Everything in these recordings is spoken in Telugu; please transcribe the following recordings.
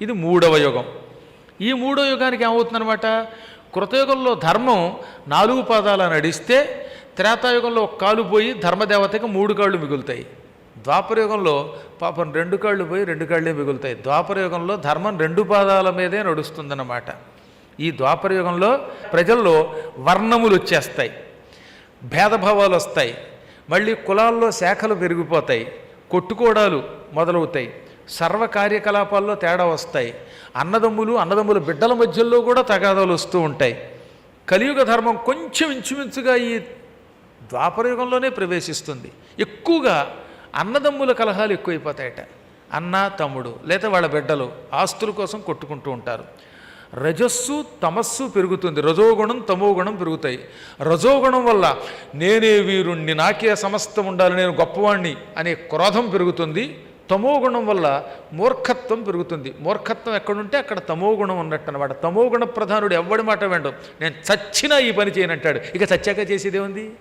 ఇది మూడవ యుగం. ఈ మూడో యుగానికి ఏమవుతుందనమాట కృతయుగంలో ధర్మం నాలుగు పాదాల నడిస్తే త్రేతాయుగంలో ఒక కాలు పోయి ధర్మదేవతకి మూడు కాళ్ళు మిగులుతాయి. ద్వాపరయుగంలో పాపం రెండు కాళ్ళు పోయి రెండు కాళ్ళే మిగులుతాయి. ద్వాపరయుగంలో ధర్మం రెండు పాదాల మీదే నడుస్తుందన్నమాట. ఈ ద్వాపరయుగంలో ప్రజల్లో వర్ణములు వచ్చేస్తాయి. భేదభావాలు వస్తాయి. మళ్ళీ కులాల్లో శాఖలు పెరిగిపోతాయి. కొట్టుకోడాలు మొదలవుతాయి. సర్వ కార్యకలాపాల్లో తేడా వస్తాయి. అన్నదమ్ములు అన్నదమ్ముల బిడ్డల మధ్యలో కూడా తగాదాలు వస్తూ ఉంటాయి. కలియుగ ధర్మం కొంచెం ఇంచుమించుగా ఈ ద్వాపరయుగంలోనే ప్రవేశిస్తుంది. ఎక్కువగా అన్నదమ్ముల కలహాలు ఎక్కువైపోతాయట. అన్న తమ్ముడు లేదా వాళ్ళ బిడ్డలు ఆస్తుల కోసం కొట్టుకుంటూ ఉంటారు. రజస్సు తమస్సు పెరుగుతుంది. రజోగుణం తమోగుణం పెరుగుతాయి. రజోగుణం వల్ల నేనే వీరుణ్ణి నాకే సమస్తం ఉండాలి నేను గొప్పవాణ్ణి అనే క్రోధం పెరుగుతుంది. తమో గుణం వల్ల మూర్ఖత్వం పెరుగుతుంది. మూర్ఖత్వం ఎక్కడుంటే అక్కడ తమో గుణం ఉన్నట్టు అనమాట తమో గుణ ప్రధానుడు ఎవ్వడి మాట వెండు నేను చచ్చినా ఈ పని చేయనంటాడు ఇక చచ్చాక చేసేదే ఉంది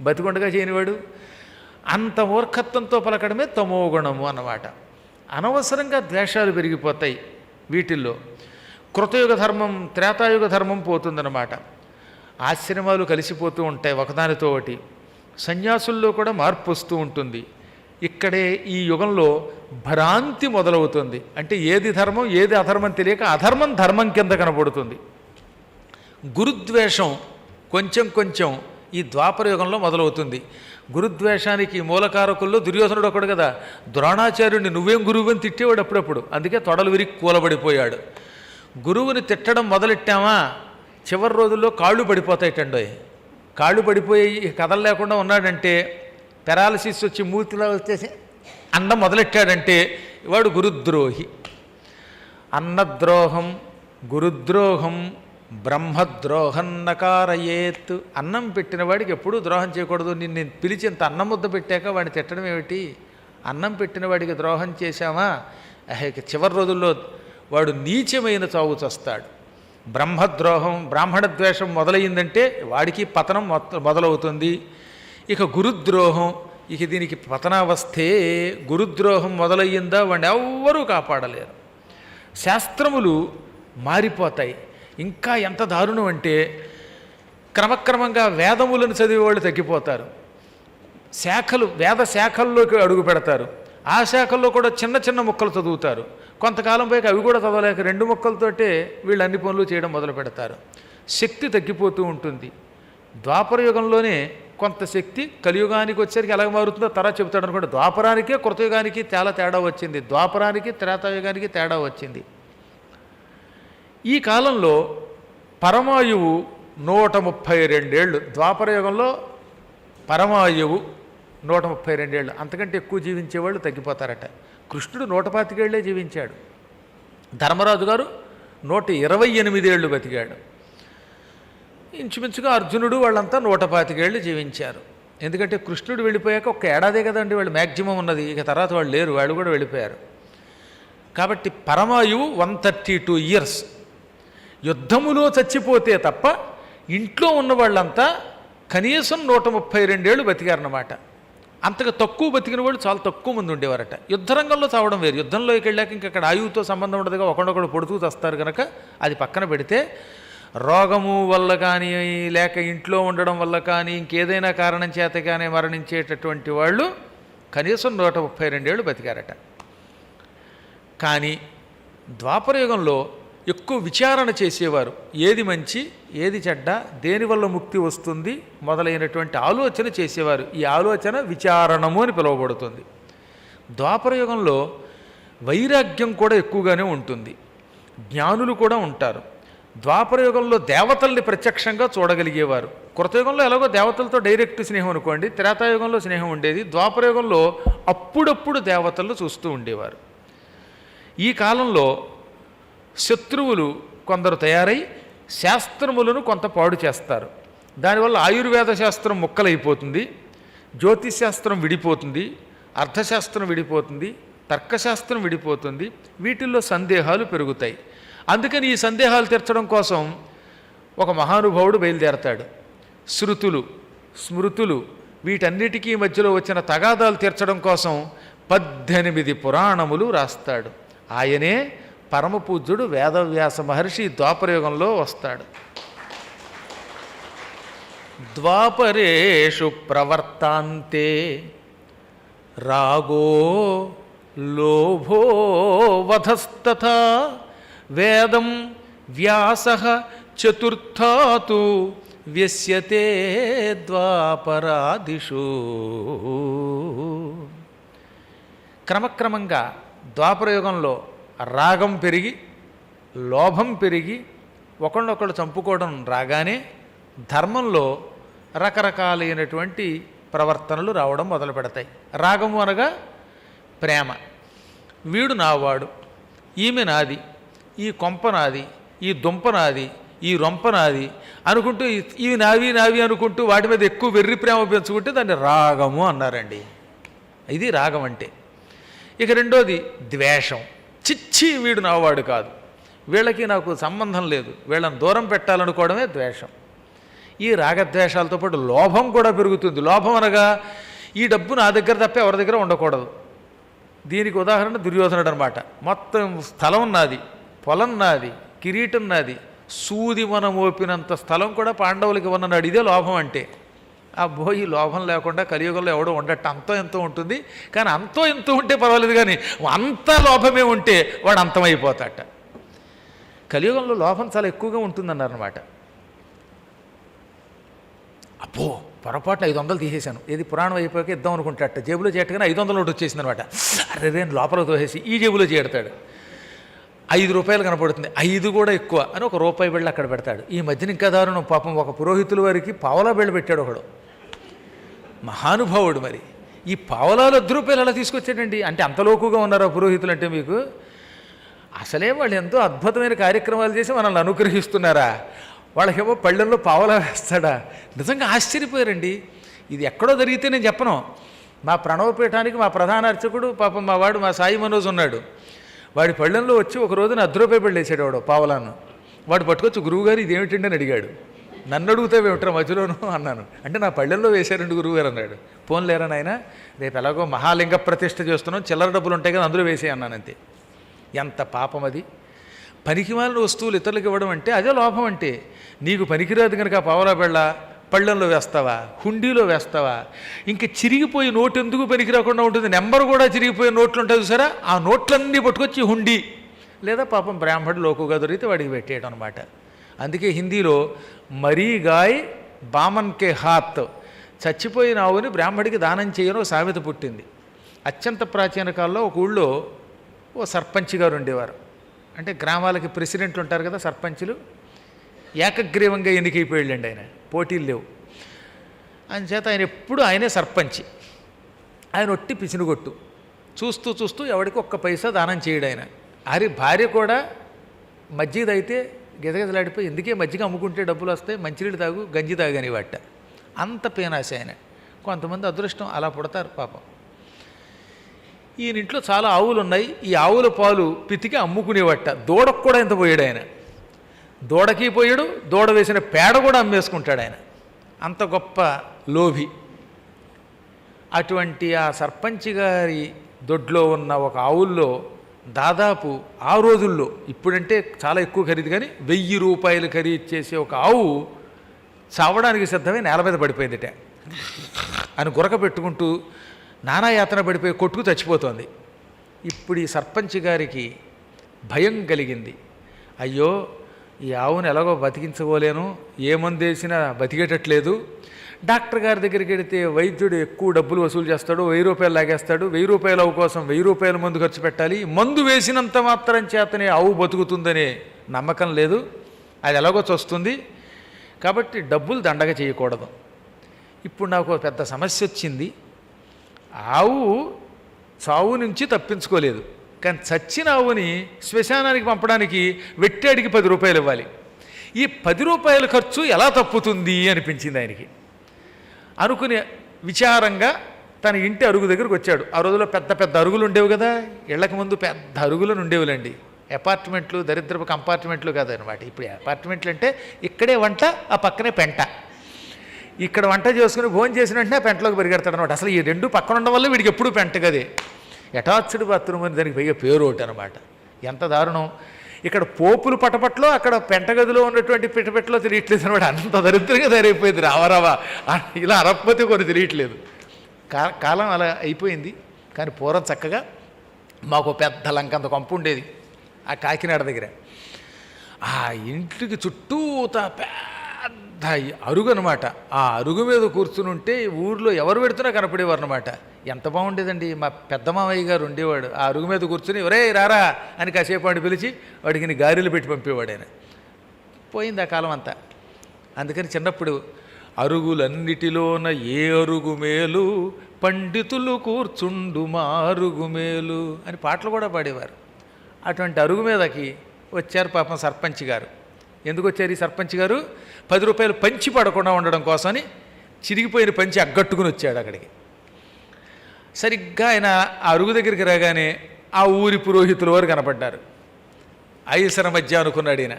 బతికొండగా చేయనివాడు? అంత మూర్ఖత్వంతో పలకడమే తమో గుణము అన్నమాట. అనవసరంగా ద్వేషాలు పెరిగిపోతాయి వీటిల్లో. కృతయుగ ధర్మం త్రేతాయుగ ధర్మం పోతుందన్నమాట. ఆశ్రమాలు కలిసిపోతూ ఉంటాయి ఒకదానితో ఒకటి. సన్యాసుల్లో కూడా మార్పు వస్తూ ఉంటుంది. ఇక్కడే ఈ యుగంలో భ్రాంతి మొదలవుతుంది. అంటే ఏది ధర్మం ఏది అధర్మం తెలియక అధర్మం ధర్మం కింద కనబడుతుంది. గురుద్వేషం కొంచెం కొంచెం ఈ ద్వాపర యుగంలో మొదలవుతుంది. గురుద్వేషానికి మూలకారకుల్లో దుర్యోధనుడు ఒకడు కదా. ద్రోణాచార్యుడిని నువ్వేం గురువుని తిట్టేవాడు అప్పుడప్పుడు. అందుకే తొడలు విరిగి కూలబడిపోయాడు. గురువుని తిట్టడం మొదలెట్టామా? చివరి రోజుల్లో కాళ్ళు పడిపోతాయిటండోయ్ కాళ్ళు పడిపోయి కథలు లేకుండా ఉన్నాడంటే పెరాలసిస్ వచ్చి మూతిలో వచ్చేసి అండం మొదలెట్టాడంటే వాడు గురుద్రోహి. అన్నద్రోహం గురుద్రోహం బ్రహ్మద్రోహన్నకారయేత్. అన్నం పెట్టిన వాడికి ఎప్పుడూ ద్రోహం చేయకూడదు. నిన్ను పిలిచి ఇంత అన్నం ముద్ద పెట్టాక వాడిని తిట్టడం ఏమిటి? అన్నం పెట్టిన వాడికి ద్రోహం చేశామా? చివరి రోజుల్లో వాడు నీచమైన చావు చస్తాడు. బ్రహ్మద్రోహం బ్రాహ్మణ ద్వేషం మొదలయ్యిందంటే వాడికి పతనం మొదలవుతుంది. ఇక గురుద్రోహం ఇక దీనికి పతనావస్థే గురుద్రోహం మొదలయ్యిందా వాడిని ఎవ్వరూ కాపాడలేరు. శాస్త్రములు మారిపోతాయి. ఇంకా ఎంత దారుణం అంటే క్రమక్రమంగా వేదములను చదివే వాళ్ళు తగ్గిపోతారు. శాఖలు వేద శాఖల్లోకి అడుగు పెడతారు. ఆ శాఖల్లో కూడా చిన్న చిన్న ముక్కలు చదువుతారు. కొంతకాలం పైకి అవి కూడా చదవలేక రెండు ముక్కలతోటే వీళ్ళు అన్ని పనులు చేయడం మొదలు పెడతారు శక్తి తగ్గిపోతూ ఉంటుంది. ద్వాపర యుగంలోనే కొంత శక్తి కలియుగానికి వచ్చేసరికి ఎలా మారుతుందో తర్వాత చెబుతాడు అనుకోండి. ద్వాపరానికే కృతయుగానికి చాలా తేడా వచ్చింది. ద్వాపరానికి త్రేతాయుగానికి తేడా వచ్చింది. ఈ కాలంలో పరమాయువు నూట ముప్పై రెండేళ్ళు ద్వాపర యుగంలో పరమాయువు నూట ముప్పై రెండేళ్ళు అంతకంటే ఎక్కువ జీవించేవాళ్ళు తగ్గిపోతారట. కృష్ణుడు నూట పాతికేళ్ళే జీవించాడు. ధర్మరాజు గారు నూట ఇరవై ఎనిమిదేళ్ళు బతికాడు. ఇంచుమించుగా అర్జునుడు వాళ్ళంతా నూట పాతికేళ్ళు జీవించారు. ఎందుకంటే కృష్ణుడు వెళ్ళిపోయాక ఒక ఏడాదే కదండి వాళ్ళు మ్యాక్సిమం ఉన్నది. ఇక తర్వాత వాళ్ళు లేరు వాళ్ళు కూడా వెళ్ళిపోయారు. కాబట్టి పరమాయువు వన్ థర్టీ టూ ఇయర్స్. యుద్ధములో చచ్చిపోతే తప్ప ఇంట్లో ఉన్న వాళ్ళంతా కనీసం నూట ముప్పై రెండేళ్ళు బతికారన్నమాట. అంతగా తక్కువ బతికిన వాళ్ళు చాలా తక్కువ మంది ఉండేవారట. యుద్ధరంగంలో చావడం వేరు. యుద్ధంలోకి వెళ్ళాక ఇంక అక్కడ ఆయువుతో సంబంధం ఉండదుగా ఒకడొకడు పొడుతూ తెస్తారు కనుక అది పక్కన పెడితే రోగము వల్ల కానీ లేక ఇంట్లో ఉండడం వల్ల కానీ ఇంకేదైనా కారణం చేత కానీ మరణించేటటువంటి వాళ్ళు కనీసం నూట ముప్పై రెండేళ్ళు బతికారట. కానీ ద్వాపరయుగంలో ఎక్కువ విచారణ చేసేవారు. ఏది మంచి ఏది చెడ్డ దేనివల్ల ముక్తి వస్తుంది మొదలైనటువంటి ఆలోచన చేసేవారు. ఈ ఆలోచన విచారణము అని పిలువబడుతుంది. ద్వాపరయుగంలో వైరాగ్యం కూడా ఎక్కువగానే ఉంటుంది. జ్ఞానులు కూడా ఉంటారు. ద్వాపరయుగంలో దేవతల్ని ప్రత్యక్షంగా చూడగలిగేవారు. కృతయుగంలో ఎలాగో దేవతలతో డైరెక్ట్ స్నేహం అనుకోండి త్రేతాయుగంలో స్నేహం ఉండేది ద్వాపరయుగంలో అప్పుడప్పుడు దేవతలను చూస్తూ ఉండేవారు. ఈ కాలంలో శత్రువులు కొందరు తయారై శాస్త్రములను కొంత పాడు చేస్తారు. దానివల్ల ఆయుర్వేద శాస్త్రం ముక్కలైపోతుంది జ్యోతిష్ శాస్త్రం విడిపోతుంది అర్థశాస్త్రం విడిపోతుంది తర్కశాస్త్రం విడిపోతుంది వీటిల్లో సందేహాలు పెరుగుతాయి. అందుకని ఈ సందేహాలు తీర్చడం కోసం ఒక మహానుభావుడు బయలుదేరతాడు. శృతులు స్మృతులు వీటన్నిటికీ మధ్యలో వచ్చిన తగాదాలు తీర్చడం కోసం పద్దెనిమిది పురాణములు రాస్తాడు. ఆయనే పరమపూజ్యుడు వేదవ్యాస మహర్షి ద్వాపరయుగంలో వస్తాడు. ద్వాపరేషు ప్రవర్తాంతే రాగో లోభో వధస్తథా వేదం వ్యాస చతుర్థాతు వ్యస్యతే ద్వాపరాదిషు. క్రమక్రమంగా ద్వాపరయుగంలో రాగం పెరిగి లోభం పెరిగి ఒకళ్ళొకళ్ళు చంపుకోవడం రాగానే ధర్మంలో రకరకాలైనటువంటి ప్రవర్తనలు రావడం మొదలు పెడతాయి. రాగము అనగా ప్రేమ. వీడు నావాడు ఈమె నాది ఈ కొంప నాది ఈ దుంప నాది ఈ రొంప నాది అనుకుంటూ ఈ ఇవి నావి నావి అనుకుంటూ వాటి మీద ఎక్కువ వెర్రి ప్రేమ పెంచుకుంటే దాన్ని రాగము అన్నారండి. ఇది రాగం అంటే. ఇక రెండోది ద్వేషం. చిచ్చి వీడు నావాడు కాదు. వీళ్ళకి నాకు సంబంధం లేదు. వీళ్ళని దూరం పెట్టాలనుకోవడమే ద్వేషం. ఈ రాగద్వేషాలతో పాటు లోభం కూడా పెరుగుతుంది. లోభం అనగా ఈ డబ్బు నా దగ్గర తప్ప ఎవరి దగ్గర ఉండకూడదు. దీనికి ఉదాహరణ దుర్యోధనుడు అనమాట మొత్తం స్థలం నాది. పొలం నాది కిరీటం నాది సూది మనం ఓపినంత స్థలం కూడా పాండవులకి ఉన్ననాడు ఇదే లోభం అంటే. అబ్బో ఈ లోభం లేకుండా కలియుగంలో ఎవడో ఉండట అంతో ఎంతో ఉంటుంది. కానీ అంతో ఎంతో ఉంటే పర్వాలేదు కానీ అంత లోభమే ఉంటే వాడు అంతమైపోతాట. కలియుగంలో లోభం చాలా ఎక్కువగా ఉంటుందన్నారనమాట అబ్బో పొరపాటున ఐదు వందలు తీసేశాను. ఏది పురాణం అయిపోయాక ఇద్దాం అనుకుంటాట. జేబులో చేయటగానే ఐదు వందల నోటు వచ్చేసింది అనమాట అరే రేను లోపల తోసేసి ఈ జేబులో చేడతాడు ఐదు రూపాయలు కనపడుతుంది. ఐదు కూడా ఎక్కువ అని ఒక రూపాయి బిళ్ళ అక్కడ పెడతాడు. ఈ మధ్యన ఇంకా దారుణం. పాపం ఒక పురోహితుల వారికి పావలా బిళ్ళ పెట్టాడు ఒకడు. మహానుభావుడు మరి. ఈ పావలాలు వద్ద రూపాయలు ఎలా తీసుకొచ్చాడండి? అంటే అంత లోకుగా ఉన్నారా పురోహితులు అంటే మీకు? అసలే వాళ్ళు ఎంతో అద్భుతమైన కార్యక్రమాలు చేసి మనల్ని అనుగ్రహిస్తున్నారా? వాళ్ళకేమో పళ్ళల్లో పావలా వేస్తాడా? నిజంగా ఆశ్చర్యపోయారండి. ఇది ఎక్కడో జరిగితే నేను చెప్పను. మా ప్రణవపీఠానికి మా ప్రధాన అర్చకుడు పాపం మా వాడు మా సాయి మనోజ్ ఉన్నాడు. వాడి పళ్ళెంలో వచ్చి ఒక రోజున అర్ధ రూపాయి పళ్ళు వేసాడు వాడు పావలాను వాడు పట్టుకొచ్చి గురువుగారు ఇదేమిటండి అని అడిగాడు. నన్ను అడుగుతావేమిట్రా మధ్యలోను? అన్నాను. అంటే నా పళ్ళెల్లో వేశారండి గురువుగారు అన్నాడు. ఫోన్ లేరా నాయన? రేపు ఎలాగో మహాలింగ ప్రతిష్ఠ చేస్తున్నాం. చిల్లర డబ్బులు ఉంటాయి కదా అందులో వేసే అన్నాను అంతే. ఎంత పాపం అది. పనికిమాలిన వస్తువులు ఇతరులకు ఇవ్వడం అంటే అదే లోపం అంటే నీకు పనికిరాదు కనుక పావలా బెళ్ళ పళ్ళెంలో వేస్తావా? హుండీలో వేస్తావా? ఇంకా చిరిగిపోయి నోటు ఎందుకు పనికి రాకుండా ఉంటుంది? నెంబర్ కూడా చిరిగిపోయే నోట్లు ఉంటుంది సరే ఆ నోట్లన్నీ పట్టుకొచ్చి హుండీ. లేదా పాపం బ్రాహ్మణుడు లోకుగా దొరికితే వాడికి పెట్టేయడం అనమాట అందుకే హిందీలో మరీ గాయ్ బామన్ కే హాత్. చచ్చిపోయిన ఆవుని బ్రాహ్మడికి దానం చేయని ఒక సామెత పుట్టింది. అత్యంత ప్రాచీన కాలంలో ఒక ఊళ్ళో ఓ సర్పంచ్ గారు ఉండేవారు. అంటే గ్రామాలకి ప్రెసిడెంట్లు ఉంటారు కదా సర్పంచులు. ఏకగ్రీవంగా ఎన్నికైపోయాళ్ళండి ఆయన. పోటీలు లేవు. ఆయన చేత ఆయన ఎప్పుడు ఆయనే సర్పంచి. ఆయన ఒట్టి పిసినుగొట్టు. చూస్తూ చూస్తూ ఎవడికి ఒక్క పైసా దానం చేయడు ఆయన అరి భార్య కూడా మజ్జిగదైతే గెదగెదలాడిపోయి ఎందుకే మజ్జిగ అమ్ముకుంటే డబ్బులు వస్తాయి మంచినీళ్ళు తాగు గంజి తాగని వాట అంత పేనాశ ఆయన. కొంతమంది అదృష్టం అలా పుడతారు పాపం. ఈయనింట్లో చాలా ఆవులు ఉన్నాయి ఈ ఆవుల పాలు పితికి అమ్ముకునేవట. దూడకు కూడా ఎంత పోయాడు ఆయన దూడకి పోయాడు దూడ వేసిన పేడ కూడా అమ్మేసుకుంటాడు ఆయన. అంత గొప్ప లోభి. అటువంటి ఆ సర్పంచ్ గారి దొడ్లో ఉన్న ఒక ఆవుల్లో దాదాపు ఆ రోజుల్లో ఇప్పుడంటే చాలా ఎక్కువ ఖరీదు కానీ వెయ్యి రూపాయలు ఖరీదు చేసే ఒక ఆవు చావడానికి సిద్ధమై నేల మీద పడిపోయిందిట. అని గురక పెట్టుకుంటూ నానా యాతన పడిపోయి కొట్టుకు చచ్చిపోతోంది. ఇప్పుడు ఈ సర్పంచ్ గారికి భయం కలిగింది. అయ్యో ఈ ఆవును ఎలాగో బతికించుకోలేను ఏ మందు వేసినా బతికేటట్లేదు. డాక్టర్ గారి దగ్గరికి వెళితే వైద్యుడు ఎక్కువ డబ్బులు వసూలు చేస్తాడు వెయ్యి రూపాయలు లాగేస్తాడు. వెయ్యి రూపాయల ఆవు కోసం వెయ్యి రూపాయల మందు ఖర్చు పెట్టాలి. మందు వేసినంత మాత్రం చేతనే ఆవు బతుకుతుందనే నమ్మకం లేదు. అది ఎలాగో చస్తుంది. కాబట్టి డబ్బులు దండగ చేయకూడదు. ఇప్పుడు నాకు పెద్ద సమస్య వచ్చింది. ఆవు చావు నుంచి తప్పించుకోలేదు. కానీ చచ్చిన ఆవుని శ్మశానానికి పంపడానికి వెట్టాడికి పది రూపాయలు ఇవ్వాలి. ఈ పది రూపాయల ఖర్చు ఎలా తప్పుతుంది అనిపించింది ఆయనకి. అనుకునే విచారంగా తన ఇంటి అరుగు దగ్గరకు వచ్చాడు. ఆ రోజుల్లో పెద్ద పెద్ద అరుగులు ఉండేవి కదా. ఇళ్ళకి ముందు పెద్ద అరుగులు ఉండేవిలండి. అపార్ట్మెంట్లు దరిద్రపు కంపార్ట్మెంట్లు కాదనమాట ఇప్పుడు అపార్ట్మెంట్లు అంటే ఇక్కడే వంట ఆ పక్కనే పెంట. ఇక్కడ వంట చేసుకుని భోజనం చేసిన వెంటనే ఆ పెంటలోకి పరిగెడతాడు అనమాట అసలు ఈ రెండు పక్కన ఉండడం వల్ల వీడికి ఎప్పుడూ పెంట కదే అటాచ్డ్ బాత్రూమ్ అని దానికి పైగా పేరు ఒకటి అనమాట ఎంత దారుణం. ఇక్కడ పోపులు పటపట్లో అక్కడ పెంటగదిలో ఉన్నటువంటి పిటపెట్లో తెలియట్లేదు అనమాట అంత దరిద్రంగా తయారైపోయింది రావరావా. ఇలా అరపతి కొన్ని తెలియట్లేదు. కా కాలం అలా అయిపోయింది. కానీ పూర్వం చక్కగా మాకు పెద్ద లంకంత కొంప ఉండేది ఆ కాకినాడ దగ్గర. ఆ ఇంటికి చుట్టూత పెద్ద అరుగు అనమాట ఆ అరుగు మీద కూర్చుని ఉంటే ఊర్లో ఎవరు పెడుతున్నా కనపడేవారు అనమాట ఎంత బాగుండేదండి. మా పెద్ద మామయ్య గారు ఉండేవాడు. ఆ అరుగు మీద కూర్చుని ఒరే రారా అని కాసేపు వాడిని పిలిచి వాడికి గారెలు పెట్టి పంపేవాడు ఆయన. పోయింది ఆ కాలం అంతా. అందుకని చిన్నప్పుడు అరుగులన్నిటిలోన ఏ అరుగు మేలు పండితులు కూర్చుండు మా అరుగు మేలు అని పాటలు కూడా పాడేవారు. అటువంటి అరుగు మీదకి వచ్చారు పాపం సర్పంచ్ గారు. ఎందుకు వచ్చారు ఈ సర్పంచ్ గారు? పది రూపాయలు పంచి పడకుండా ఉండడం కోసమని చిరిగిపోయిన పంచి అగ్గట్టుకుని వచ్చాడు అక్కడికి. సరిగ్గా ఆయన ఆ అరుగు దగ్గరికి రాగానే ఆ ఊరి పురోహితుల వారు కనపడ్డారు. ఐసర మధ్య అనుకున్నాడు ఈయన.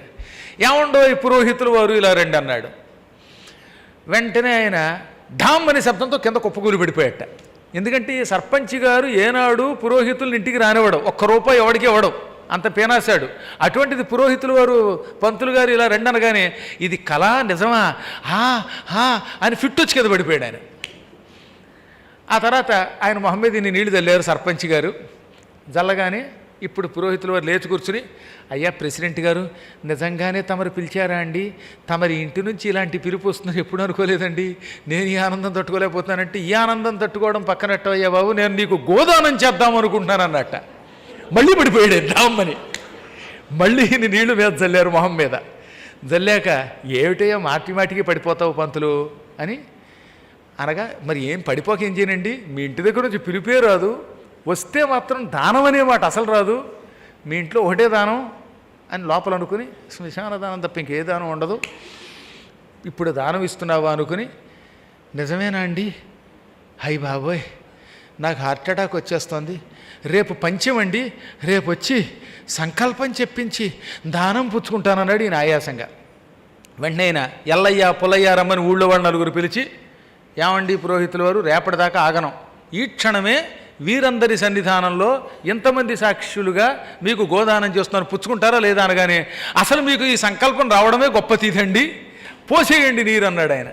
ఏముండో ఈ పురోహితుల వారు ఇలా రండి అన్నాడు. వెంటనే ఆయన ధామ్ అనే శబ్దంతో కింద కుప్పకూలి పడిపోయాట. ఎందుకంటే సర్పంచి సర్పంచ్ గారు ఏనాడు పురోహితులను ఇంటికి రానివ్వడం. ఒక్క రూపాయి ఎవడికి ఇవ్వడం. అంత పేనాశాడు. అటువంటిది పురోహితులు వారు పంతులు గారు ఇలా రండి అనగానే ఇది కళ నిజమా? హా హా అని ఫిట్ వచ్చి కింద పడిపోయాడు ఆయన. ఆ తర్వాత ఆయన మొహమ్మద్ ఇన్ని నీళ్ళు చల్లారు సర్పంచ్ గారు. జల్లగానే ఇప్పుడు పురోహితుల వారు లేచి కూర్చుని అయ్యా ప్రెసిడెంట్ గారు నిజంగానే తమరు పిలిచారా అండి? తమరి ఇంటి నుంచి ఇలాంటి పిలుపు వస్తుందని ఎప్పుడు అనుకోలేదండి? నేను ఈ ఆనందం తట్టుకోలేకపోతున్నానంటే ఈ ఆనందం తట్టుకోవడం పక్కనట్టు అయ్యా బాబు నేను నీకు గోదానం చేద్దాం అనుకుంటున్నాను అన్నట్ట మళ్ళీ పడిపోయాడు రామ్మని మళ్ళీ ఇన్ని నీళ్ళు మీద జల్లారు మొహం మీద. జల్లాక ఏమిటయ్యా మాటి మాటికి పడిపోతావు పంతులు? అని అనగా మరి ఏం పడిపోక ఏం చేయనండి? మీ ఇంటి దగ్గర నుంచి పిలిపే రాదు. వస్తే మాత్రం దానం అనే మాట అసలు రాదు. మీ ఇంట్లో ఒకటే దానం అని లోపల అనుకుని శ్మశాన దానం తప్ప ఇంకే దానం ఉండదు. ఇప్పుడు దానం ఇస్తున్నావా? అనుకుని నిజమేనా అండి? హై బాబోయ్ నాకు హార్ట్ అటాక్ వచ్చేస్తుంది. రేపు పంచమండి రేపు వచ్చి సంకల్పం చెప్పించి దానం పుచ్చుకుంటానన్నాడు ఈయన ఆయాసంగా. వెంటనే ఆయన ఎల్లయ్య పుల్లయ్య రమ్మని ఊళ్ళో వాళ్ళు నలుగురు పిలిచి ఏమండి పురోహితుల వారు? రేపటిదాకా ఆగనం. ఈ క్షణమే వీరందరి సన్నిధానంలో ఎంతమంది సాక్షులుగా మీకు గోదానం చేస్తున్నాను పుచ్చుకుంటారా లేదా అనగానే అసలు మీకు ఈ సంకల్పం రావడమే గొప్ప తీదండి పోసేయండి నీరు అన్నాడు ఆయన.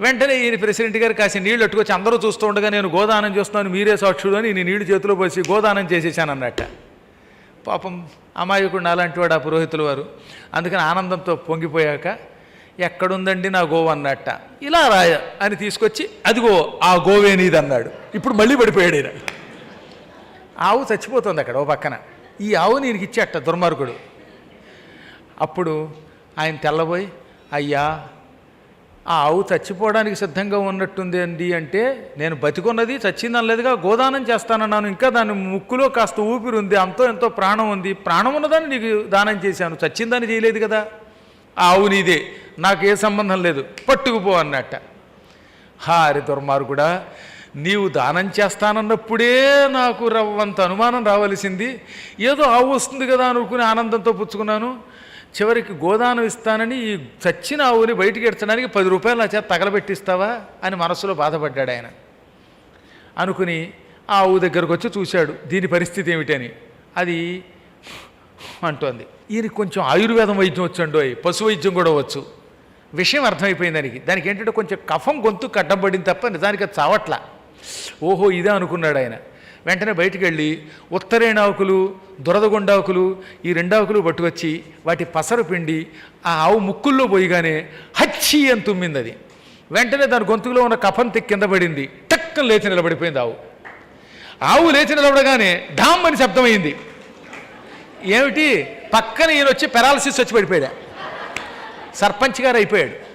వెంటనే ఈయన ప్రెసిడెంట్ గారు కాసి నీళ్ళు అట్టుకొచ్చి అందరూ చూస్తూ ఉండగా నేను గోదానం చేస్తున్నాను మీరే సాక్షులు అని నేను నీళ్ళు చేతిలో పోసి గోదానం చేసేసాను అన్నట్ట. పాపం అమాయకుడు అలాంటి వాడు ఆ పురోహితుల వారు. అందుకని ఆనందంతో పొంగిపోయాక ఎక్కడుందండి నా గోవు అన్నట్ట. ఇలా రాయ అని తీసుకొచ్చి అదిగో ఆ గోవే నీది అన్నాడు ఇప్పుడు మళ్ళీ పడిపోయాడు ఈయన. ఆవు చచ్చిపోతుంది అక్కడ ఓ పక్కన. ఈ ఆవు నేను ఇచ్చేట దుర్మార్గుడు. అప్పుడు ఆయన తెల్లబోయి అయ్యా ఆ ఆవు చచ్చిపోవడానికి సిద్ధంగా ఉన్నట్టుంది అండి అంటే నేను బతికున్నది చచ్చిందనలేదుగా గోదానం చేస్తానన్నాను. ఇంకా దాని ముక్కులో కాస్త ఊపిరి ఉంది అంతో ఎంతో ప్రాణం ఉంది. ప్రాణం ఉన్నదాన్ని నీకు దానం చేశాను. చచ్చిందని చేయలేదు కదా. ఆ ఆవు నీదే. నాకు ఏ సంబంధం లేదు పట్టుకుపో అన్నట్ట. హారి దుర్మార్గుడా నీవు దానం చేస్తానన్నప్పుడే నాకు రవ్వంత అనుమానం రావలసింది. ఏదో ఆవు వస్తుంది కదా అనుకుని ఆనందంతో పుచ్చుకున్నాను. చివరికి గోదానం ఇస్తానని ఈ చచ్చిన ఆవుని బయటికి ఎడచడానికి పది రూపాయలు నా చేత తగలబెట్టిస్తావా అని మనసులో బాధపడ్డాడు ఆయన. అనుకుని ఆ ఆవు దగ్గరకు వచ్చి చూశాడు దీని పరిస్థితి ఏమిటని. అది అంటోంది ఈయనకి కొంచెం ఆయుర్వేదం వైద్యం వచ్చండు పశు వైద్యం కూడా వచ్చు. విషయం అర్థమైపోయింది దానికి. దానికి ఏంటంటే కొంచెం కఫం గొంతు కట్టబడింది తప్ప నిజానికి అది చావట్లా. ఓహో ఇదే అనుకున్నాడు ఆయన. వెంటనే బయటికి వెళ్ళి ఉత్తరేణాకులు దురదగొండాకులు ఈ రెండాకులు పట్టుకొచ్చి వాటి పసరు పిండి ఆ ఆవు ముక్కుల్లో పోయిగానే హచ్చి అని తుమ్మింది అది వెంటనే దాని గొంతులో ఉన్న కఫం తెక్కి కింద పడింది. టక్కన లేచి నిలబడిపోయింది ఆవు. ఆవు లేచి నిలబడగానే ఢామ్ అని శబ్దమైంది ఏమిటి? పక్కన ఈయన వచ్చి పెరాలసిస్ వచ్చి పడిపోయాడు. సర్పంచ్ గారు అయిపోయాడు.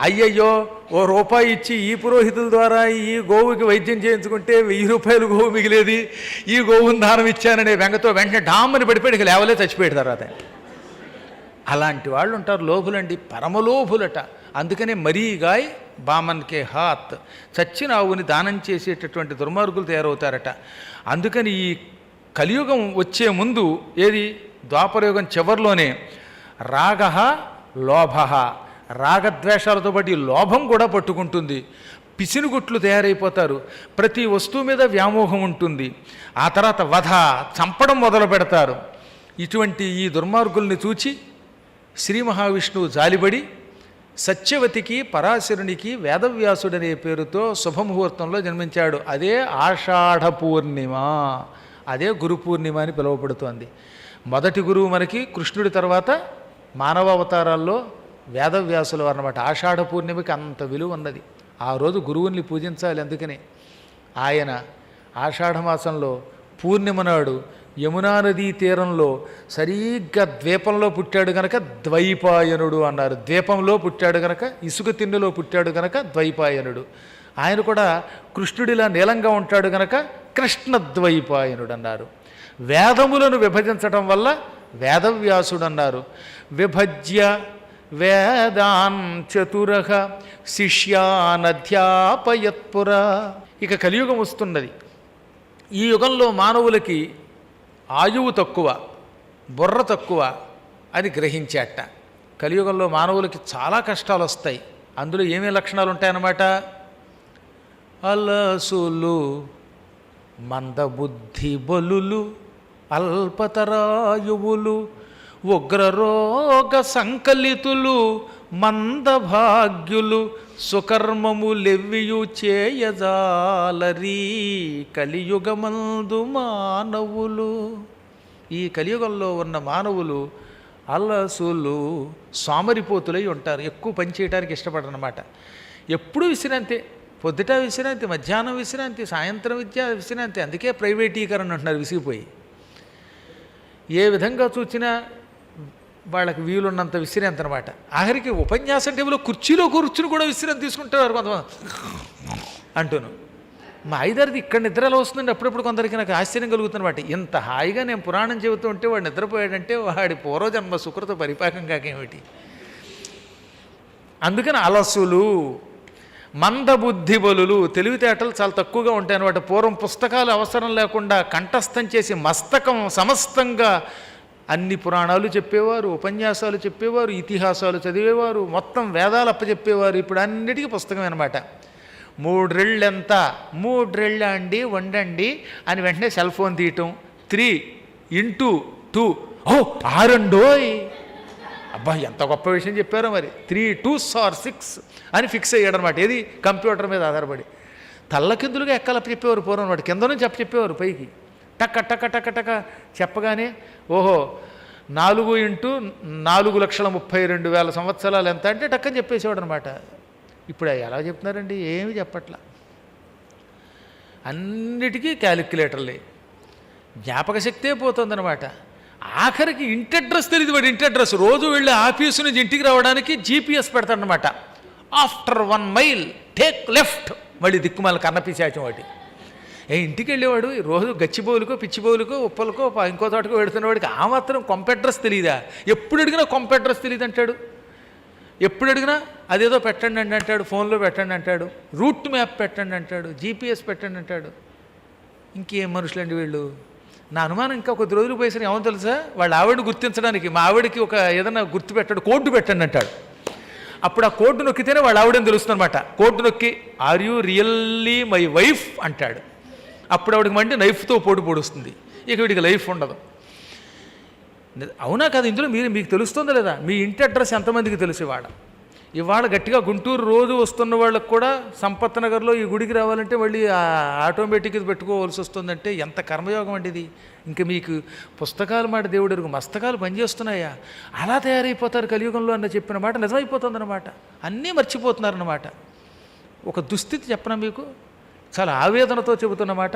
అయ్యయ్యో ఓ రూపాయి ఇచ్చి ఈ పురోహితుల ద్వారా ఈ గోవుకి వైద్యం చేయించుకుంటే వెయ్యి రూపాయలు గోవు మిగిలేది. ఈ గోవుని దానం ఇచ్చాననే వెంగతో వెంటనే డామ్మని పడిపోయాడు ఇక లేవలే చచ్చిపోయాడు తర్వాత అలాంటి వాళ్ళు ఉంటారు లోభులండి పరమలోభులట. అందుకనే మరీగాయ్ బామన్కే హాత్. చచ్చిన ఆవుని దానం చేసేటటువంటి దుర్మార్గులు తయారవుతారట. అందుకని ఈ కలియుగం వచ్చే ముందు ఏది? ద్వాపరయుగం చివరిలోనే రాగ లోభ. రాగద్వేషాలతో పాటు ఈ లోభం కూడా పట్టుకుంటుంది. పిసినుగుట్లు తయారైపోతారు. ప్రతి వస్తువు మీద వ్యామోహం ఉంటుంది. ఆ తర్వాత వధ చంపడం మొదలు పెడతారు. ఇటువంటి ఈ దుర్మార్గుల్ని చూచి శ్రీ మహావిష్ణువు జాలిబడి సత్యవతికి పరాశరునికి వేదవ్యాసుడనే పేరుతో శుభముహూర్తంలో జన్మించాడు. అదే ఆషాఢ పూర్ణిమ. అదే గురు పూర్ణిమ అని పిలువబడుతోంది. మొదటి గురువు మనకి కృష్ణుడి తర్వాత మానవ అవతారాల్లో వేదవ్యాసులు అన్నమాట ఆషాఢ పూర్ణిమకి అంత విలువ ఉన్నది. ఆ రోజు గురువుల్ని పూజించాలి అందుకని. ఆయన ఆషాఢమాసంలో పూర్ణిమ నాడు యమునా నదీ తీరంలో సరిగ్గా ద్వీపంలో పుట్టాడు గనక ద్వైపాయనుడు అన్నారు. ద్వీపంలో పుట్టాడు గనక ఇసుక తిండిలో పుట్టాడు గనక ద్వైపాయనుడు. ఆయన కూడా కృష్ణుడిలా నీలంగా ఉంటాడు గనక కృష్ణద్వైపాయనుడు అన్నారు. వేదములను విభజించటం వల్ల వేదవ్యాసుడు అన్నారు విభజ్య వేదాన్ చతురహ శిష్యానధ్యాపయత్పుర. ఇక కలియుగం వస్తున్నది. ఈ యుగంలో మానవులకి ఆయువు తక్కువ బుర్ర తక్కువ అని గ్రహించేట. కలియుగంలో మానవులకి చాలా కష్టాలు వస్తాయి అందులో ఏమేమి లక్షణాలు ఉంటాయన్నమాట అలసులు మందబుద్ధి బలులు అల్పతరాయువులు ఉగ్రరోగ సంకలితులు మందభాగ్యులు సుకర్మములెవ్వియు చేయజాలరీ కలియుగమందు మానవులు. ఈ కలియుగంలో ఉన్న మానవులు అలసులు సోమరిపోతులై ఉంటారు. ఎక్కువ పని చేయడానికి ఇష్టపడనమాట ఎప్పుడూ విశ్రాంతి? పొద్దుట విశ్రాంతి మధ్యాహ్నం విశ్రాంతి సాయంత్రం విద్య విశ్రాంతి అందుకే ప్రైవేటీకరణ అంటున్నారు విసిగిపోయి. ఏ విధంగా చూసినా వాళ్ళకి వీలున్నంత విసిరేంత అనమాట ఆఖరికి ఉపన్యాసం టేబుల్లో కుర్చీలో కూర్చుని కూడా విశ్రాంతి తీసుకుంటారు కొంతమంది. అంటూను. మా ఐదారిది ఇక్కడ నిద్రలో వస్తుందండి. అప్పుడప్పుడు కొందరికి నాకు ఆశ్చర్యం కలుగుతుందన్నమాట. ఇంత హాయిగా నేను పురాణం చెబుతూ ఉంటే వాడు నిద్రపోయాడంటే వాడి పూర్వజన్మ సుకృత పరిపాకం కాకేమిటి అందుకని అలసులు మందబుద్ధి బలులు తెలివితేటలు చాలా తక్కువగా ఉంటాయి అనమాట పూర్వం పుస్తకాలు అవసరం లేకుండా కంఠస్థం చేసి మస్తకం సమస్తంగా అన్ని పురాణాలు చెప్పేవారు ఉపన్యాసాలు చెప్పేవారు ఇతిహాసాలు చదివేవారు మొత్తం వేదాలు అప్పచెప్పేవారు. ఇప్పుడు అన్నిటికీ పుస్తకం అనమాట మూడ్రెళ్ళు ఎంత మూడ్రెళ్ళ అండి వండండి అని వెంటనే సెల్ ఫోన్ తీయటం. Three into two. ఓ ఆరండోయ్! అబ్బా ఎంత గొప్ప విషయం చెప్పారో మరి. Three two sir six. అని ఫిక్స్ అయ్యాడు అనమాట ఏది? కంప్యూటర్ మీద ఆధారపడి. తల్లకిందులుగా ఎక్కల చెప్పేవారు పూర్వం అనమాట. కింద నుంచి చెప్ప చెప్పేవారు పైకి. టక్క టక్క టక్క టక్క చెప్పగానే ఓహో నాలుగు ఇంటూ నాలుగు లక్షల ముప్పై రెండు వేల సంవత్సరాలు ఎంత అంటే టక్కని చెప్పేసేవాడు అనమాట ఇప్పుడు ఎలా చెప్తున్నారండి? ఏమి చెప్పట్లా. అన్నిటికీ క్యాలిక్యులేటర్లే. జ్ఞాపక శక్తే పోతుందన్నమాట ఆఖరికి ఇంటి అడ్రస్ తెలియదు వాడు. ఇంటి అడ్రస్ రోజు వెళ్ళి ఆఫీసు నుంచి ఇంటికి రావడానికి GPS పెడతాడనమాట. After one mile take left. మళ్ళీ దిక్కుమాల కన్నపిశాచం వాటి. ఏ ఇంటికి వెళ్ళేవాడు ఈ రోజు గచ్చిబౌలుకో పిచ్చిబౌలుకో ఉప్పలకో ఇంకో తోటకో వెడుతున్నవాడికి ఆ మాత్రం కొంప అడ్రస్ తెలియదా ఎప్పుడు అడిగినా కొంప అడ్రస్ తెలియదు అంటాడు. ఎప్పుడు అడిగినా అదేదో పెట్టండి అండి అంటాడు ఫోన్లో పెట్టండి అంటాడు రూట్ మ్యాప్ పెట్టండి అంటాడు జీపీఎస్ పెట్టండి అంటాడు. ఇంకేం మనుషులండి వీళ్ళు? నా అనుమానం ఇంకా కొద్ది రోజులు పోయేసరికి ఏమో తెలుసా? వాళ్ళ ఆవిడ గుర్తించడానికి మా ఆవిడకి ఒక ఏదైనా గుర్తు పెట్టాడు కోడ్డు పెట్టండి అంటాడు. అప్పుడు ఆ కోర్టు నొక్కితేనే వాళ్ళు ఆవిడని తెలుస్తుందన్నమాట. కోర్టు నొక్కి are you really my wife అంటాడు. అప్పుడు ఆవిడకి మండి నైఫ్తో పోటు పొడుస్తుంది. ఇక వీడికి లైఫ్ ఉండదు. అవునా కాదు ఇందులో మీరు మీకు తెలుస్తుందా లేదా? మీ ఇంటి అడ్రస్ ఎంతమందికి తెలుసు ఇవాళ గట్టిగా గుంటూరు రోజు వస్తున్న వాళ్ళకు కూడా సంపత్ నగర్లో ఈ గుడికి రావాలంటే మళ్ళీ ఆటోమేటిక్ ఇది పెట్టుకోవాల్సి వస్తుందంటే ఎంత కర్మయోగం అండి ఇది. ఇంక మీకు పుస్తకాలు మాట దేవుడు ఎరుగు మస్తకాలు పనిచేస్తున్నాయా? అలా తయారైపోతారు కలియుగంలో అన్న చెప్పిన మాట నిజమైపోతుందన్నమాట. అన్నీ మర్చిపోతున్నారన్నమాట. ఒక దుస్థితి చెప్పనా మీకు? చాలా ఆవేదనతో చెబుతున్నమాట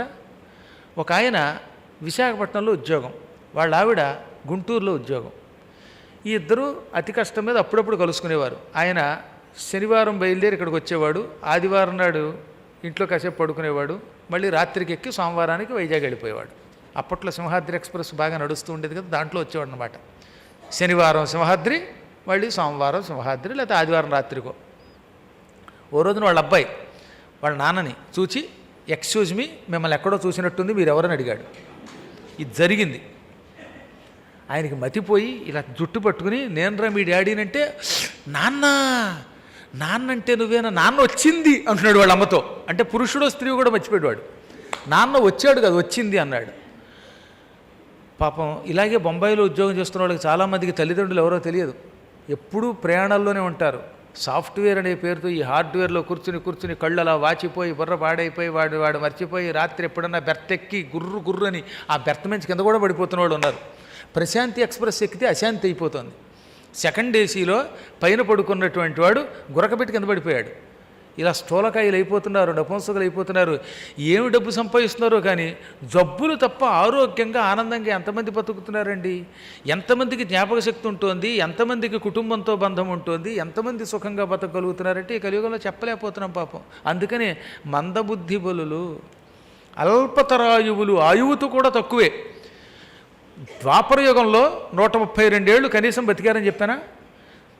ఒక ఆయన విశాఖపట్నంలో ఉద్యోగం. వాళ్ళ ఆవిడ గుంటూరులో ఉద్యోగం. ఈ ఇద్దరు అతి కష్టం మీద అప్పుడప్పుడు కలుసుకునేవారు. ఆయన శనివారం బయలుదేరి ఇక్కడికి వచ్చేవాడు. ఆదివారం నాడు ఇంట్లో కాసేపు పడుకునేవాడు. మళ్ళీ రాత్రికి ఎక్కి సోమవారానికి వైజాగ్ వెళ్ళిపోయేవాడు. అప్పట్లో సింహాద్రి ఎక్స్ప్రెస్ బాగా నడుస్తూ ఉండేది కదా దాంట్లో వచ్చేవాడు అనమాట శనివారం సింహాద్రి మళ్ళీ సోమవారం సింహాద్రి లేకపోతే ఆదివారం రాత్రికో. ఓ రోజున వాళ్ళ అబ్బాయి వాళ్ళ నాన్నని చూచి ఎక్స్క్యూజ్ మీ మిమ్మల్ని ఎక్కడో చూసినట్టుంది మీరు ఎవరని అడిగాడు. ఇది జరిగింది. ఆయనకి మతిపోయి ఇలా జుట్టు పట్టుకుని నేనురా మీ డాడీని అంటే నాన్న నాన్న అంటే నువ్వేనా? నాన్న వచ్చింది అంటున్నాడు వాళ్ళ అమ్మతో. అంటే పురుషుడో స్త్రీ కూడా మర్చిపోయాడు వాడు నాన్న వచ్చాడు కదా వచ్చింది అన్నాడు. పాపం ఇలాగే బొంబాయిలో ఉద్యోగం చేస్తున్న వాళ్ళకి చాలామందికి తల్లిదండ్రులు ఎవరో తెలియదు. ఎప్పుడూ ప్రయాణాల్లోనే ఉంటారు. సాఫ్ట్వేర్ అనే పేరుతో ఈ హార్డ్వేర్లో కూర్చుని కూర్చుని కళ్ళు అలా వాచిపోయి బుర్ర పాడైపోయి వాడు వాడు మర్చిపోయి రాత్రి ఎప్పుడన్నా బెర్త్ ఎక్కి గుర్రు గుర్రు అని ఆ బెర్త్ మంచి కింద కూడా పడిపోతున్న వాళ్ళు ఉన్నారు. ప్రశాంతి ఎక్స్ప్రెస్ ఎక్కితే అశాంతి అయిపోతుంది. సెకండ్ ఏసీలో పైన పడుకున్నటువంటి వాడు గురకబెట్టి కింద పడిపోయాడు. ఇలా స్థూలకాయలు అయిపోతున్నారు నపుంసకులు అయిపోతున్నారు. ఏమి డబ్బు సంపాదిస్తున్నారో కానీ జబ్బులు తప్ప ఆరోగ్యంగా ఆనందంగా ఎంతమంది బతుకుతున్నారండి? ఎంతమందికి జ్ఞాపక శక్తి ఉంటుంది? ఎంతమందికి కుటుంబంతో బంధం ఉంటుంది? ఎంతమంది సుఖంగా బతకగలుగుతున్నారంటే ఈ కలియుగంలో చెప్పలేకపోతున్నాం పాపం. అందుకనే మందబుద్ధి బలులు అల్పతరాయువులు ఆయువుతో కూడా తక్కువే. ద్వాపరయుగంలో నూట ముప్పై రెండేళ్ళు కనీసం బతికారని చెప్పానా?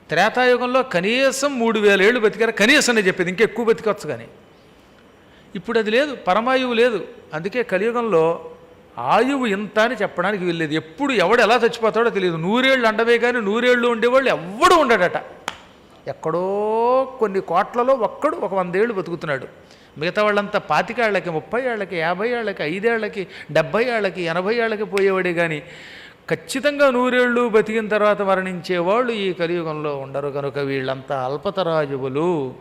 త్రేతాయుగంలో కనీసం మూడు వేల ఏళ్ళు బతికారు. కనీసం అని చెప్పేది ఇంకా ఎక్కువ బతికొచ్చు కానీ. ఇప్పుడు అది లేదు పరమాయువు లేదు. అందుకే కలియుగంలో ఆయువు ఇంత అని చెప్పడానికి వీల్లేదు. ఎప్పుడు ఎవడు ఎలా చచ్చిపోతాడో తెలియదు. నూరేళ్ళు అండవే కానీ నూరేళ్ళు ఉండేవాళ్ళు ఎవ్వడూ ఉండడట. ఎక్కడో కొన్ని కోట్లలో ఒక్కడు ఒక వందేళ్ళు బతుకుతున్నాడు. మిగతా వాళ్ళంతా పాతికేళ్ళకి ముప్పై ఏళ్ళకి యాభై ఏళ్ళకి ఐదేళ్ళకి డెబ్భై ఏళ్ళకి ఎనభై ఏళ్ళకి పోయేవాడే కానీ ఖచ్చితంగా నూరేళ్ళు బతికిన తర్వాత మరణించేవాళ్ళు ఈ కలియుగంలో ఉండరు కనుక వీళ్ళంతా అల్పతరాజువులు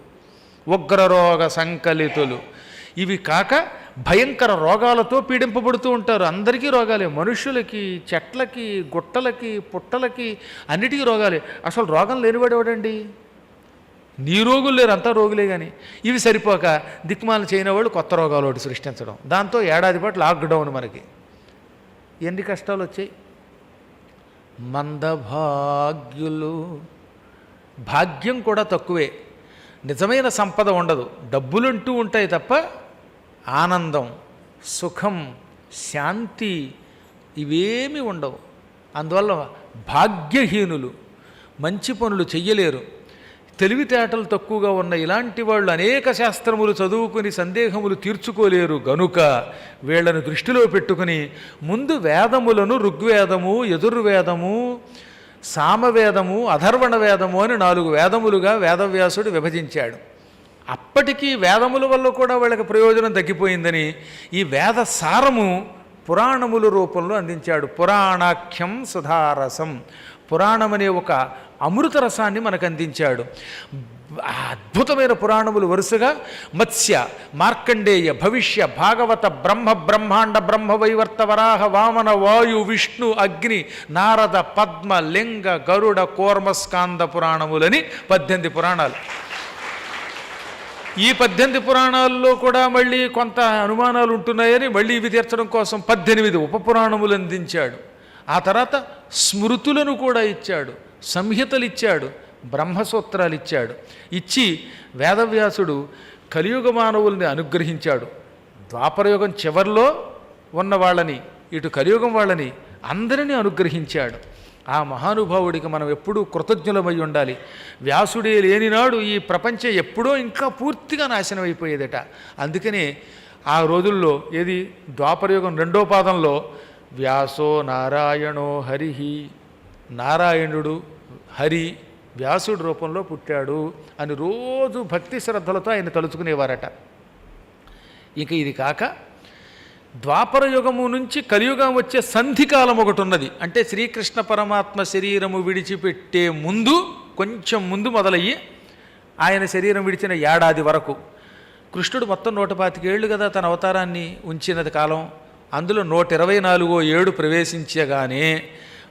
ఉగ్రరోగ సంకలితులు. ఇవి కాక భయంకర రోగాలతో పీడింపబడుతూ ఉంటారు. అందరికీ రోగాలే. మనుషులకి చెట్లకి గుట్టలకి పుట్టలకి అన్నిటికీ రోగాలే. అసలు రోగం లేనివాడేవాడండి? నీ రోగులు లేరు అంతా రోగులే కానీ ఇవి సరిపోక దిక్మాలను చేయని వాళ్ళు కొత్త రోగాలు ఒకటి సృష్టించడం. దాంతో ఏడాది పాటు లాక్డౌన్ మనకి. ఎన్ని కష్టాలు వచ్చాయి? మందభాగ్యులు. భాగ్యం కూడా తక్కువే. నిజమైన సంపద ఉండదు. డబ్బులుంటూ ఉంటాయి తప్ప ఆనందం సుఖం శాంతి ఇవేమీ ఉండవు. అందువల్ల భాగ్యహీనులు మంచి పనులు చెయ్యలేరు. తెలివితేటలు తక్కువగా ఉన్న ఇలాంటి వాళ్ళు అనేక శాస్త్రములు చదువుకుని సందేహములు తీర్చుకోలేరు గనుక వీళ్ళను దృష్టిలో పెట్టుకుని ముందు వేదములను ఋగ్వేదము యజుర్వేదము సామవేదము అధర్వణ వేదము అని నాలుగు వేదములుగా వేదవ్యాసుడు విభజించాడు. అప్పటికీ వేదముల వల్ల కూడా వాళ్ళకి ప్రయోజనం తగ్గిపోయిందని ఈ వేద సారము పురాణముల రూపంలో అందించాడు. పురాణాఖ్యం సుధారసం. పురాణం అనే ఒక అమృత రసాన్ని మనకు అందించాడు అద్భుతమైన పురాణములు వరుసగా మత్స్య మార్కండేయ భవిష్య భాగవత బ్రహ్మ బ్రహ్మాండ బ్రహ్మ వైవర్త వరాహ వామన వాయు విష్ణు అగ్ని నారద పద్మ లింగ గరుడ కోర్మస్కాంద పురాణములని పద్దెనిమిది పురాణాలు. ఈ పద్దెనిమిది పురాణాల్లో కూడా మళ్ళీ కొంత అనుమానాలు ఉంటున్నాయని మళ్ళీ ఇవి తీర్చడం కోసం పద్దెనిమిది ఉపపురాణములు అందించాడు ఆ తర్వాత స్మృతులను కూడా ఇచ్చాడు సంహితలు ఇచ్చాడు బ్రహ్మసూత్రాలు ఇచ్చాడు ఇచ్చి వేదవ్యాసుడు కలియుగ మానవుల్ని అనుగ్రహించాడు. ద్వాపరయుగం చివర్లో ఉన్న వాళ్ళని ఇటు కలియుగం వాళ్ళని అందరినీ అనుగ్రహించాడు. ఆ మహానుభావుడికి మనం ఎప్పుడూ కృతజ్ఞులమై ఉండాలి. వ్యాసుడే లేనినాడు ఈ ప్రపంచం ఎప్పుడో ఇంకా పూర్తిగా నాశనం అయిపోయేదట. అందుకనే ఆ రోజుల్లో ఏది? ద్వాపరయుగం రెండో పాదంలో వ్యాసో నారాయణో హరిహి నారాయణుడు హరి వ్యాసుడి రూపంలో పుట్టాడు అని రోజు భక్తి శ్రద్ధలతో ఆయన తలుచుకునేవారట. ఇక ఇది కాక ద్వాపర యుగము నుంచి కలియుగం వచ్చే సంధికాలం ఒకటి ఉన్నది. అంటే శ్రీకృష్ణ పరమాత్మ శరీరము విడిచిపెట్టే ముందు కొంచెం ముందు మొదలయ్యి ఆయన శరీరం విడిచిన ఏడాది వరకు. కృష్ణుడు మొత్తం నూట పాతికేళ్ళు కదా తన అవతారాన్ని ఉంచినది కాలం. అందులో నూట ఇరవై నాలుగో ఏడు ప్రవేశించగానే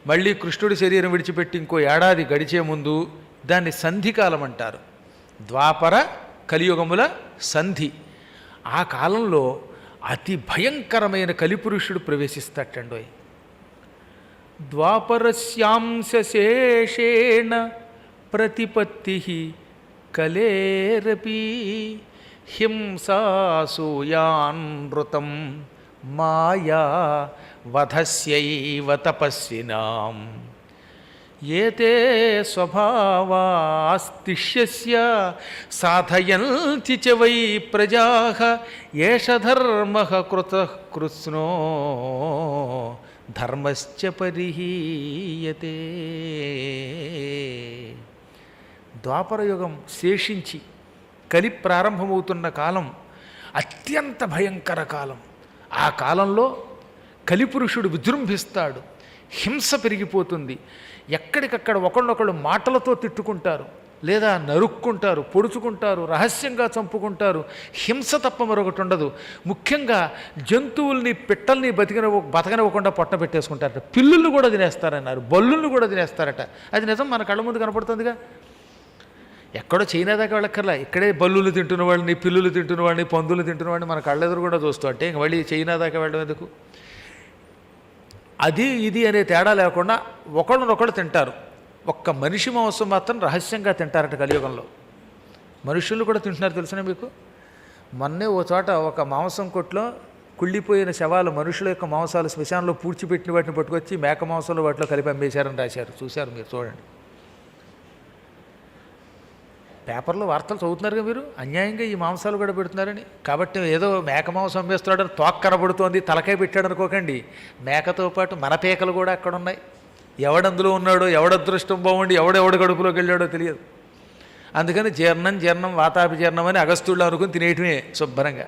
మళ్ళీ కృష్ణుడి శరీరం విడిచిపెట్టి ఇంకో ఏడాది గడిచే ముందు దాన్ని సంధికాలం అంటారు. ద్వాపర కలియుగముల సంధి. ఆ కాలంలో అతి భయంకరమైన కలిపురుషుడు ప్రవేశిస్తాటండోయ్ ద్వాపరస్యాంశేషేణ ప్రతిపత్తి కలేరపి హింసాసూయానృతం మాయా వధస్యైవ తపస్వినాం. ఏతే స్వభావాస్తిష్యస్య సాధయంతి చ వై ప్రజా ఏష ధర్మ కృత కృత్స్నో. ధర్మశ్చ పరిహీయతే. ద్వాపరయుగం శేషించి కలి ప్రారంభమవుతున్న కాలం అత్యంత భయంకర కాలం. ఆ కాలంలో కలిపురుషుడు విజృంభిస్తాడు. హింస పెరిగిపోతుంది. ఎక్కడికక్కడ ఒకళ్ళొకళ్ళు మాటలతో తిట్టుకుంటారు. లేదా నరుక్కుంటారు పొడుచుకుంటారు రహస్యంగా చంపుకుంటారు. హింస తప్ప మరొకటి ఉండదు. ముఖ్యంగా జంతువుల్ని పిట్టల్ని బతికిన బతకనివ్వకుండా పొట్ట పెట్టేసుకుంటారట. పిల్లుల్ని కూడా తినేస్తారన్నారు. బల్లుల్ని కూడా తినేస్తారట. అది నిజం మన కళ్ళ ముందు కనపడుతుందిగా? ఎక్కడో చైనా దాకా వెళ్ళక్కర్లా. ఇక్కడే బల్లులు తింటున్న వాళ్ళని పిల్లులు తింటున్న వాళ్ళని పందులు తింటున్న వాడిని మన కళ్ళెదురు కూడా చూస్తూ అంటే ఇంక మళ్ళీ చైనా దాకా వెళ్ళడం ఎందుకు? అది ఇది అనే తేడా లేకుండా ఒకళ్ళనొకళ్ళు తింటారు. ఒక్క మనిషి మాంసం మాత్రం రహస్యంగా తింటారట కలియుగంలో. మనుషులు కూడా తింటున్నారు తెలిసిన మీకు? మొన్నే ఓ చోట ఒక మాంసం కొట్లో కుళ్ళిపోయిన శవాలు మనుషుల యొక్క మాంసాలు శ్మశానంలో పూడ్చిపెట్టిన వాటిని పట్టుకొచ్చి మేక మాంసాలు వాటిలో కలిపి అమ్మేశారని రాశారు. చూశారు మీరు చూడండి. పేపర్లో వార్తలు చదువుతున్నారుగా మీరు? అన్యాయంగా ఈ మాంసాలు కూడా పెడుతున్నారని. కాబట్టి ఏదో మేక మాంసం వేస్తున్నాడని తోక కనబడుతోంది తలకాయ పెట్టాడు అనుకోకండి. మేకతో పాటు మన పేకలు కూడా అక్కడ ఉన్నాయి. ఎవడందులో ఉన్నాడో ఎవడదృష్టం బాగుండి ఎవడెవడ కడుపులోకి వెళ్ళాడో తెలియదు. అందుకని జీర్ణం జీర్ణం వాతాపి జీర్ణం అని అగస్తుళ్ళు అనుకుని తినేయటమే శుభ్రంగా.